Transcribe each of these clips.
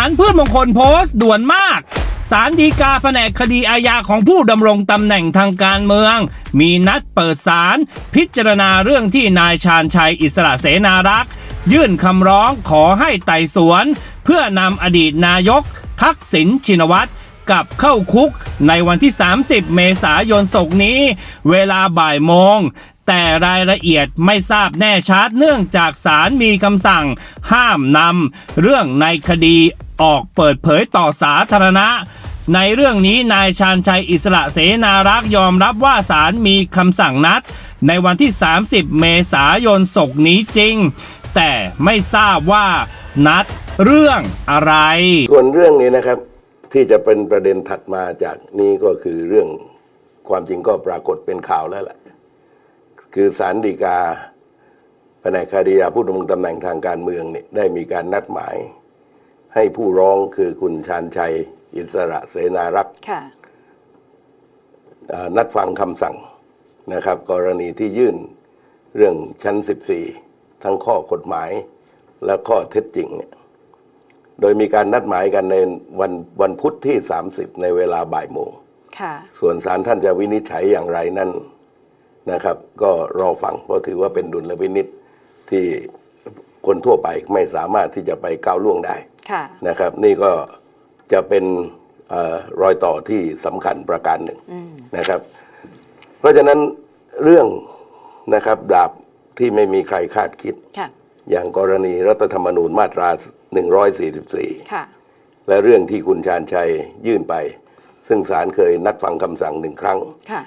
ารพืชมงคลโพสต์ด่วนมาก สารดีกาแผนกคดีอาญาของผู้ดำรงตำแหน่งทางการเมือง มีนัดเปิดสารพิจารณาเรื่องที่นายชาญชัยอิสระเสนารักษ์ยื่นคำร้องขอให้ไต่สวน เพื่อนำอดีตนายก ทักษิณชินวัตรกลับเข้าคุกในวันที่ 30 เมษายนศกนี้ เวลาบ่ายโมง แต่รายละเอียดไม่ทราบแน่ชัดเนื่องจากศาลมีคำสั่ง ห้ามนำเรื่องในคดี ออกเปิดเผยต่อสาธารณะ ในเรื่องนี้นายชาญชัยอิสระเสนารักษ์ยอมรับว่าศาลมีคำสั่งนัด ในวันที่ 30 เมษายนศกนี้จริง แต่ไม่ทราบว่านัดเรื่องอะไร ส่วนเรื่องนี้นะครับที่จะเป็นประเด็นถัดมาจากนี้ก็คือเรื่องความจริงก็ปรากฏเป็นข่าวแล้วแหละคือสารดีกาแผนกคดียาผู้ดำรงตำแหน่งทางการเมืองเนี่ยได้มีการนัดหมาย ให้ผู้ร้องคือคุณชาญชัย อิสระเสนารักษ์ค่ะอ่านัดฟังคำสั่งนะครับ กรณีที่ยื่นเรื่องชั้น 14 ทั้งข้อกฎหมายและข้อเท็จจริงเนี่ยโดยมีการนัดหมายกันในวันวันพุธที่ 30 ในเวลาบ่ายโมงค่ะส่วนศาลท่านจะวินิจฉัยอย่างไรนั่นนะครับ ก็รอฟังเพราะถือว่าเป็นดุลพินิษที่คนทั่วไปไม่สามารถที่จะไปก้าวล่วงได้ค่ะ นะครับนี่ก็จะเป็นเออรอยต่อที่สำคัญประการหนึ่งอืมนะครับ เพราะฉะนั้นเรื่องนะครับดาบที่ไม่มีใครคาดคิดค่ะอย่างกรณีรัฐธรรมนูญมาตรา 144ค่ะและเรื่องที่คุณชาญชัยยื่นไป ซึ่งศาลเคยนัดฟังคำสั่งหนึ่งครั้งค่ะ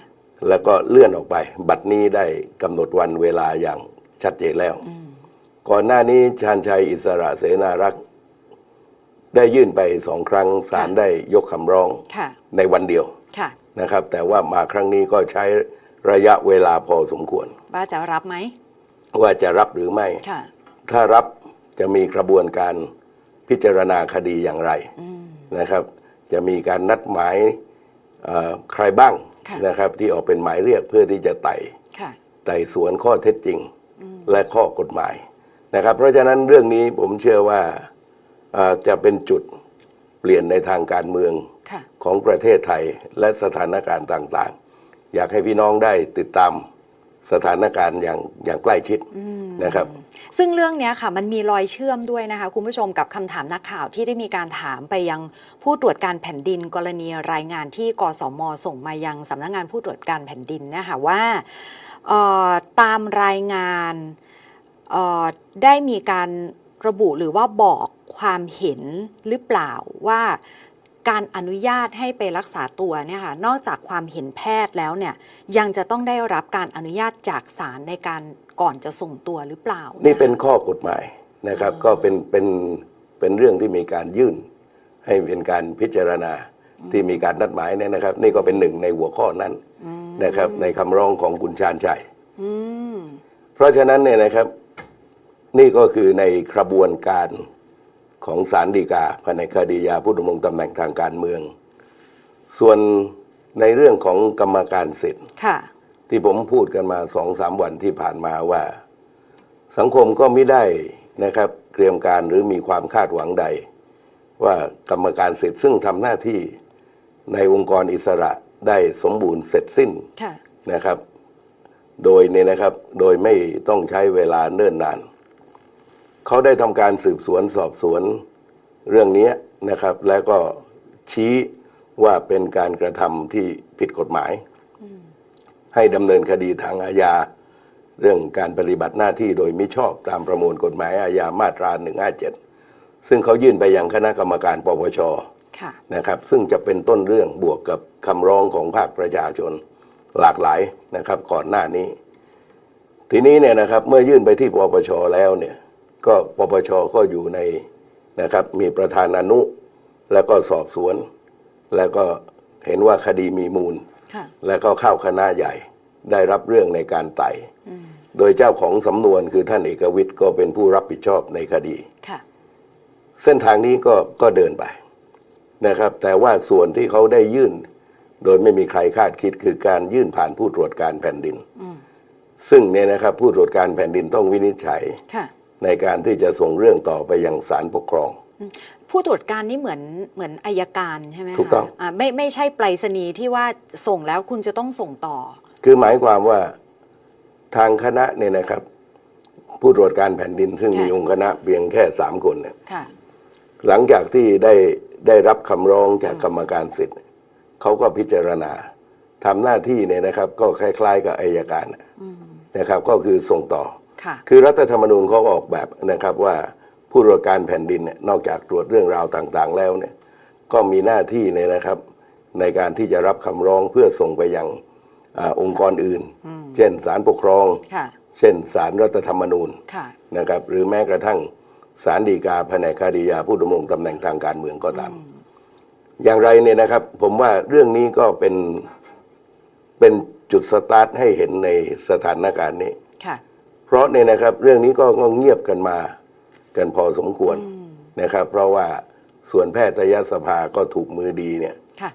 แล้วก็เลื่อนออกไป บัดนี้ได้กำหนดวันเวลาอย่างชัดเจนแล้วอืมก่อนหน้านี้ชาญชัยอิสระเสนารักษ์ ได้ยื่นไปสองครั้งศาลได้ยกคำร้องค่ะในวันเดียวค่ะนะครับ แต่ว่ามาครั้งนี้ก็ใช้ระยะเวลาพอสมควร ว่าจะรับไหม ว่าจะรับหรือไม่ค่ะถ้ารับจะมีกระบวนการพิจารณาคดีอย่างไรอืมนะครับ จะมีการนัดหมายเอ่อใครบ้างค่ะนะครับ ที่ออกเป็นหมายเรียกเพื่อที่จะไต่ค่ะไต่สวนข้อเท็จจริงอืมและข้อกฎหมายนะครับ เพราะฉะนั้นเรื่องนี้ผมเชื่อว่าเอ่อ จะเป็นจุดเปลี่ยนในทางการเมืองค่ะของประเทศไทยและสถานการณ์ต่างๆ อยากให้พี่น้องได้ติดตามสถานการณ์อย่างอย่างใกล้ชิดอืมนะครับ ซึ่งเรื่องเนี้ยค่ะมันมีรอยเชื่อมด้วยนะคะคุณผู้ชมกับคำถามนักข่าวที่ได้มีการถามไปยังผู้ตรวจการแผ่นดิน กรณีรายงานที่กสมส่งมายังสำนักงานผู้ตรวจการแผ่นดินเนะคะว่าเอ่อตามรายงานเอ่อได้มีการระบุหรือว่าบอก ความเห็นหรือเปล่าว่าการอนุญาตให้ไปรักษาตัวเนี่ยค่ะนอกจากความเห็นแพทย์แล้วเนี่ยยังจะต้องได้รับการอนุญาตจากศาลในการก่อนจะส่งตัวหรือเปล่านี่นี่เป็นข้อกฎหมายนะครับ ก็เป็นเป็นเป็นเรื่องที่มีการยื่น ให้เป็นการพิจารณาที่มีการนัดหมายเนี่ยนะครับ นี่ก็เป็นหนึ่งในหัวข้อนั้นนะครับ ในคำร้องของคุณชาญชัยอืมเพราะฉะนั้นเนี่ยนะครับ นี่ก็คือในกระบวนการ ของศาลฎีกาภายในคดียาผู้ดำรงตำแหน่งทางการเมือง ส่วนในเรื่องของกรรมการสิทธิ์ค่ะที่ผมพูดกันมาสองสามวันที่ผ่านมาว่า สังคมก็ไม่ได้นะครับเตรียมการหรือมีความคาดหวังใด ว่ากรรมการสิทธิ์ซึ่งทำหน้าที่ในองค์กรอิสระได้สมบูรณ์เสร็จสิ้นค่ะนะครับ โดยเนี่ยนะครับโดยไม่ต้องใช้เวลาเนิ่นนาน เขาได้ทำการสืบสวนสอบสวนเรื่องนี้นะครับ แล้วก็ชี้ว่าเป็นการกระทำที่ผิดกฎหมาย ให้ดำเนินคดีทางอาญา เรื่องการปฏิบัติหน้าที่โดยมิชอบตามประมวลกฎหมายอาญามาตรา 157 ซึ่งเขายื่นไปยังคณะกรรมการปปชค่ะนะครับ ซึ่งจะเป็นต้นเรื่องบวกกับคำร้องของภาคประชาชนหลากหลายนะครับก่อนหน้านี้ ทีนี้เนี่ยนะครับ เมื่อยื่นไปที่ปปชแล้วเนี่ย ก็ปปชก็อยู่ในนะครับมีประธานอนุ แล้วก็สอบสวน แล้วก็เห็นว่าคดีมีมูลค่ะแล้วก็เข้าคณะใหญ่ได้รับเรื่องในการไต่อืมโดยเจ้าของสำนวนคือท่านเอกวิทย์ก็เป็นผู้รับผิดชอบในคดีค่ะเส้นทางนี้ก็ก็เดินไปนะครับ แต่ว่าส่วนที่เขาได้ยื่น โดยไม่มีใครคาดคิดคือการยื่นผ่านผู้ตรวจการแผ่นดินอืมซึ่งเนี่ยนะครับผู้ตรวจการแผ่นดินต้องวินิจฉัยค่ะ ในการที่จะส่งเรื่องต่อไปยังศาลปกครองอผู้ตรวจการนี่เหมือนเหมือนอายการใช่ไหมคะถูกต้องาไม่ไม่ใช่ไปรษณีย์ที่ว่าส่งแล้วคุณจะต้องส่งต่อ คือหมายความว่าทางคณะเนี่ยนะครับ ผู้ตรวจการแผ่นดินซึ่งค่ะมีองค์คณะเพียงแค่สามคนเนี่ยค่ะ หลังจากที่ได้ได้รับคำร้องจากกรรมการสิทธิ์เขาก็พิจารณาทำหน้าที่เนี่ยนะครับ ก็คล้าย ๆ กับอายการอืมนะครับ ก็คือส่งต่อ ค่ะ คือรัฐธรรมนูญเขาออกแบบนะครับว่าผู้ตรวจการแผ่นดินเนี่ยนอกจากตรวจเรื่องราวต่างๆ แล้วเนี่ยก็มีหน้าที่เนี่ยนะครับ ในการที่จะรับคำร้องเพื่อส่งไปยังอาองค์กรอื่น อืม เช่นศาลปกครอง ค่ะ เช่นศาลรัฐธรรมนูญค่ะ นะครับ หรือแม้กระทั่งศาลฎีกาแผนกคดียาผู้ดำรงตำแหน่งทางการเมืองก็ตาม อย่างไรเนี่ยนะครับ ผมว่าเรื่องนี้ก็เป็นเป็นจุดสตาร์ทให้เห็นในสถานการณ์นี้ ค่ะเพ ราะเนี่ยนะครับเรื่องนี้ก็เงียบกันมา กันพอสมควรนะครับ เพราะว่าส่วนแพทยสภาก็ถูกมือดีเนี่ยค่ะ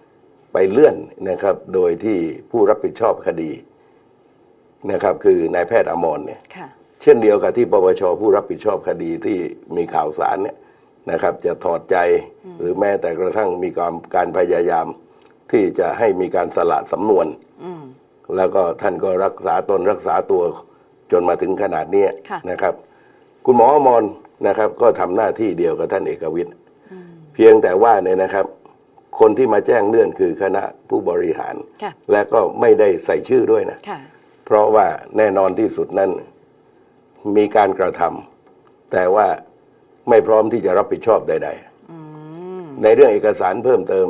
ไปเลื่อนนะครับ โดยที่ผู้รับผิดชอบคดีนะครับ คือนายแพทย์อมรเนี่ยค่ะเช่นเดียวกับที่ปปชผู้รับผิดชอบคดีที่มีข่าวสารเนี่ยนะครับ จะถอดใจหรือแม้แต่กระทั่งมีการการพยายาม ที่จะให้มีการสละสำนวนอืมแล้วก็ท่านก็รักษาตนรักษาตัว จนมาถึงขนาดเนี้ยค่ะนะครับ คุณหมออมรนะครับ ก็ทำหน้าที่เดียวกับท่านเอกวิทย์เพียงแต่ว่าเนี่ยนะครับ คนที่มาแจ้งเลื่อนคือคณะผู้บริหารค่ะและก็ไม่ได้ใส่ชื่อด้วยนะค่ะเพราะว่าแน่นอนที่สุดนั้นมีการกระทำแต่ว่าไม่พร้อมที่จะรับผิดชอบใดอืมๆในเรื่องเอกสารเพิ่มเติม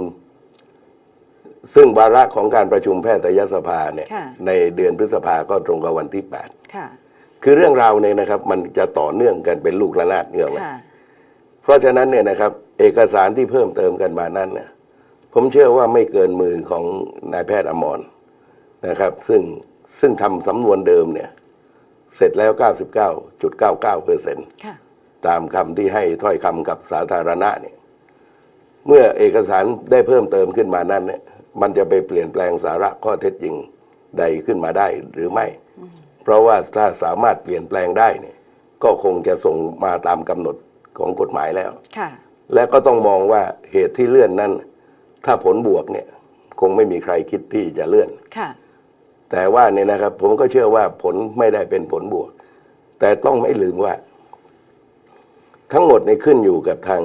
ซึ่งวาระของการประชุมแพทยสภาเนี่ยค่ะในเดือนพฤษภาก็ตรงกับวันที่ ค่ะ8 คือเรื่องราวเนี่ยนะครับมันจะต่อเนื่องกันเป็นลูกระนาดเนื่องไหม ค่ะ เพราะฉะนั้นเนี่ยนะครับเอกสารที่เพิ่มเติมกันมานั้นเนี่ยผมเชื่อว่าไม่เกินมือของนายแพทย์อมรนะครับ ซึ่งซึ่งทำสำนวนเดิมเนี่ยเสร็จแล้ว 99.99เปอร์เซ็นต์ค่ะ ตามคำที่ให้ถ้อยคำกับสาธารณะเนี่ยเมื่อเอกสารได้เพิ่มเติมขึ้นมานั้นเนี่ย มันจะไปเปลี่ยนแปลงสาระข้อเท็จจริงใดขึ้นมาได้หรือไม่ เพราะว่าถ้าสามารถเปลี่ยนแปลงได้เนี่ยก็คงจะส่งมาตามกำหนดของกฎหมายแล้วค่ะและก็ต้องมองว่าเหตุที่เลื่อนนั้น ถ้าผลบวกเนี่ยคงไม่มีใครคิดที่จะเลื่อนค่ะแต่ว่าเนี่ยนะครับ ผมก็เชื่อว่าผลไม่ได้เป็นผลบวก แต่ต้องไม่ลืมว่า ทั้งหมดในยขึ้นอยู่กับทาง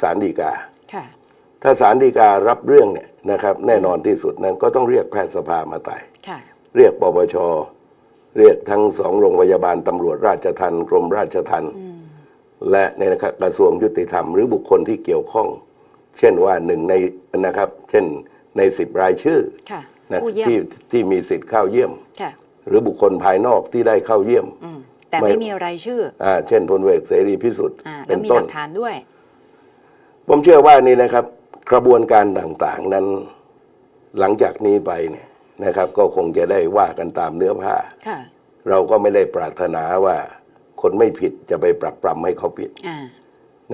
ศาลฎีกาค่ะ ถ้าศาลฎีการับเรื่องเนี่ยนะครับแน่นอนที่สุดนั้นก็ต้องเรียกแพทยสภามาไต่ค่ะเรียกปปชเรียกทั้งสองโรงพยาบาลตำรวจราชทัณฑ์กรมราชทัณฑ์และเนี่ยนะครับกระทรวงยุติธรรมหรือบุคคลที่เกี่ยวข้อง เช่นว่าหนึ่งในนะครับ เช่นในสิบรายชื่อค่ะนะผู้เยี่ยมที่ที่มีสิทธิ์เข้าเยี่ยมค่ะหรือบุคคลภายนอกที่ได้เข้าเยี่ยมอืมแต่ไม่ไม่มีรายชื่ออ่าเช่นพลเวกเสรีพิสุทธิ์อ่าเป็แล้วนมีต้หนลักฐานด้วย ผมเชื่อว่านี่นะครับ กระบวนการต่างๆนั้นหลังจากนี้ไปเนี่ยนะครับ ก็คงจะได้ว่ากันตามเนื้อผ้า ค่ะ เราก็ไม่ได้ปรารถนาว่าคนไม่ผิดจะไปปรับปรำให้เขาผิดอ่า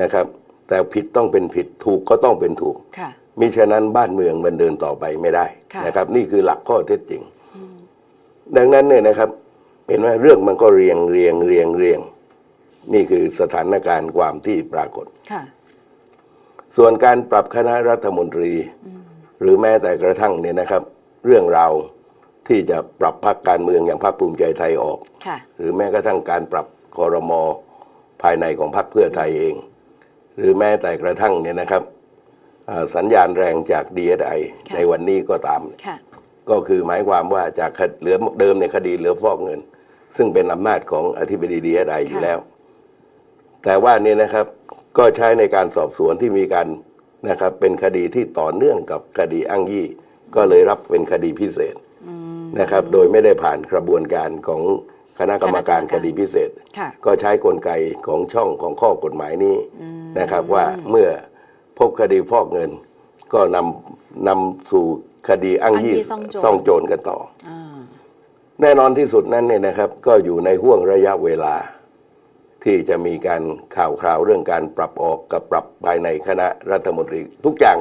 นะครับ แต่ผิดต้องเป็นผิดถูกก็ต้องเป็นถูก ค่ะ มิฉะนั้นบ้านเมืองมันเดินต่อไปไม่ได้ค่ะ นะครับ นี่คือหลักข้อเท็จจริงดังนั้นเนี่ยนะครับ เห็นว่าเรื่องมันก็เรียงเรียงเรียงเรียง นี่คือสถานการณ์ความที่ปรากฏ ค่ะ ส่วนการปรับคณะรัฐมนตรี หรือแม้แต่กระทั่งเนี่ยนะครับ เรื่องราวที่จะปรับพักการเมืองอย่างพรรคภูมิใจไทยออกค่ะหรือแม้กระทั่งการปรับคอรมอภายในของพรรคเพื่อไทยเอง หรือแม้แต่กระทั่งเนี่ยนะครับอ่าสัญญาณแรงจาก DSI ค่ะในวันนี้ก็ตามค่ะก็คือหมายความว่าจากคดเหลือเดิมในคดีเหลือฟอกเงิน ซึ่งเป็นอำนาจของอธิบดี DSI อยู่แล้ว แต่ว่าเนี่ยนะครับ ก็ใช้ในการสอบสวนที่มีการนะครับเป็นคดีที่ต่อเนื่องกับคดีอ้างยี่ ก็เลยรับเป็นคดีพิเศษอืมนะครับ โดยไม่ได้ผ่านกระบวนการของคณะกรรมการคณะกรรมการคดีพิเศษค่ะก็ใช้กลไกของช่องของข้อกฎหมายนี้อืมนะครับว่าเมื่อพบคดีฟอกเงิน ก็นำนำสู่คดีอ้างยี่อ้างยี่ซ่องโจรซ่องโจรกันต่ออ่าแน่นอนที่สุดนั้นเนี่ยนะครับ ก็อยู่ในห่วงระยะเวลา ที่จะมีการข่าวคราวเรื่องการปรับออกกับปรับภายในคณะรัฐมนตรี ทุกอย่าง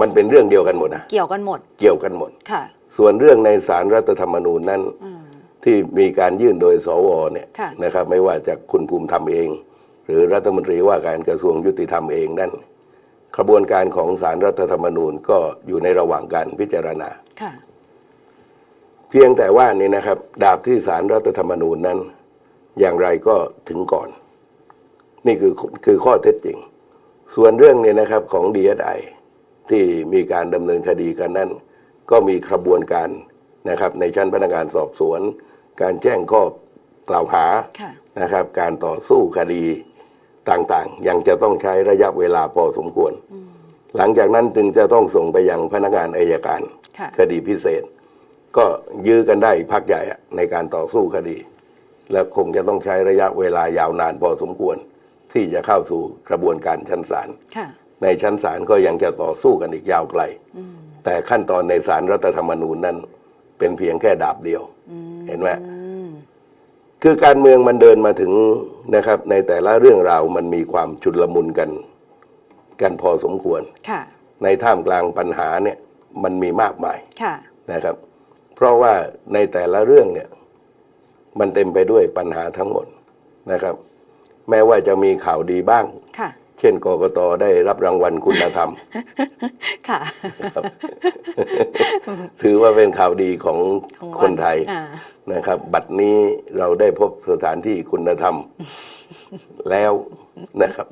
มันเป็นเรื่องเดียวกันหมดนะเกี่ยวกันหมด เกี่ยวกันหมด ค่ะ ส่วนเรื่องในสารรัฐธรรมนูญนั้นอืม ที่มีการยื่นโดยสวเนี่ยค่ะ นะครับไม่ว่าจากคุณภูมิธรรมเอง หรือรัฐมนตรีว่าการกระทรวงยุติธรรมเองนั้นกระบวนการของสารรัฐธรรมนูญก็อยู่ในระหว่างการพิจารณา ค่ะ เพียงแต่ว่านี่นะครับ ดาบที่สารรัฐธรรมนูญนั้น อย่างไรก็ถึงก่อน นี่คือคือข้อเท็จจริง ส่วนเรื่องนี้นะครับของ DSI ที่มีการดำเนินคดีกันนั้น ก็มีกระบวนการนะครับ ในชั้นพนักงานสอบสวน การแจ้งข้อกล่าวหาค่ะนะครับ การต่อสู้คดีต่างๆ ยังจะต้องใช้ระยะเวลาพอสมควร หลังจากนั้นจึงจะต้องส่งไปยังพนักงานอายการค่ะคดีพิเศษ ก็ยื้อกันได้พักใหญ่อะในการต่อสู้คดี และคงจะต้องใช้ระยะเวลายาวนานพอสมควร ที่จะเข้าสู่กระบวนการชั้นศาลค่ะในชั้นศาลก็ยังจะต่อสู้กันอีกยาวไกลอืมแต่ขั้นตอนในศาลรัฐธรรมนูญนั้น เป็นเพียงแค่ดาบเดียวอืมเห็นไหมอืมคือการเมืองมันเดินมาถึงนะครับ ในแต่ละเรื่องราวมันมีความชุลมุนกัน กันพอสมควรค่ะในท่ามกลางปัญหาเนี่ยมันมีมากมายค่ะนะครับ เพราะว่าในแต่ละเรื่องเนี่ย มันเต็มไปด้วยปัญหาทั้งหมดนะครับ แม้ว่าจะมีข่าวดีบ้าง ค่ะ เช่นกกตได้รับรางวัลคุณธรรม ค่ะ ถือว่าเป็นข่าวดีของของคนไทยอ่า นะครับ บัดนี้เราได้พบสถานที่คุณธรรม แล้วนะครับ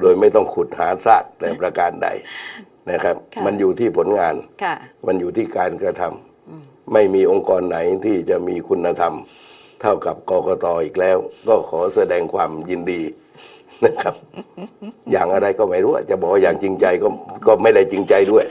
โดยไม่ต้องขุดหาซากแต่ประการใดนะครับ ค่ะ มันอยู่ที่ผลงาน ค่ะ มันอยู่ที่การกระทำไม่มีองค์กรไหนที่จะมีคุณธรรม เท่ากับกกตอีกแล้ว ก็ขอแสดงความยินดีนะครับ อย่างอะไรก็ไม่รู้จะบอกอย่างจริงใจก็ก็ไม่ได้จริงใจด้วย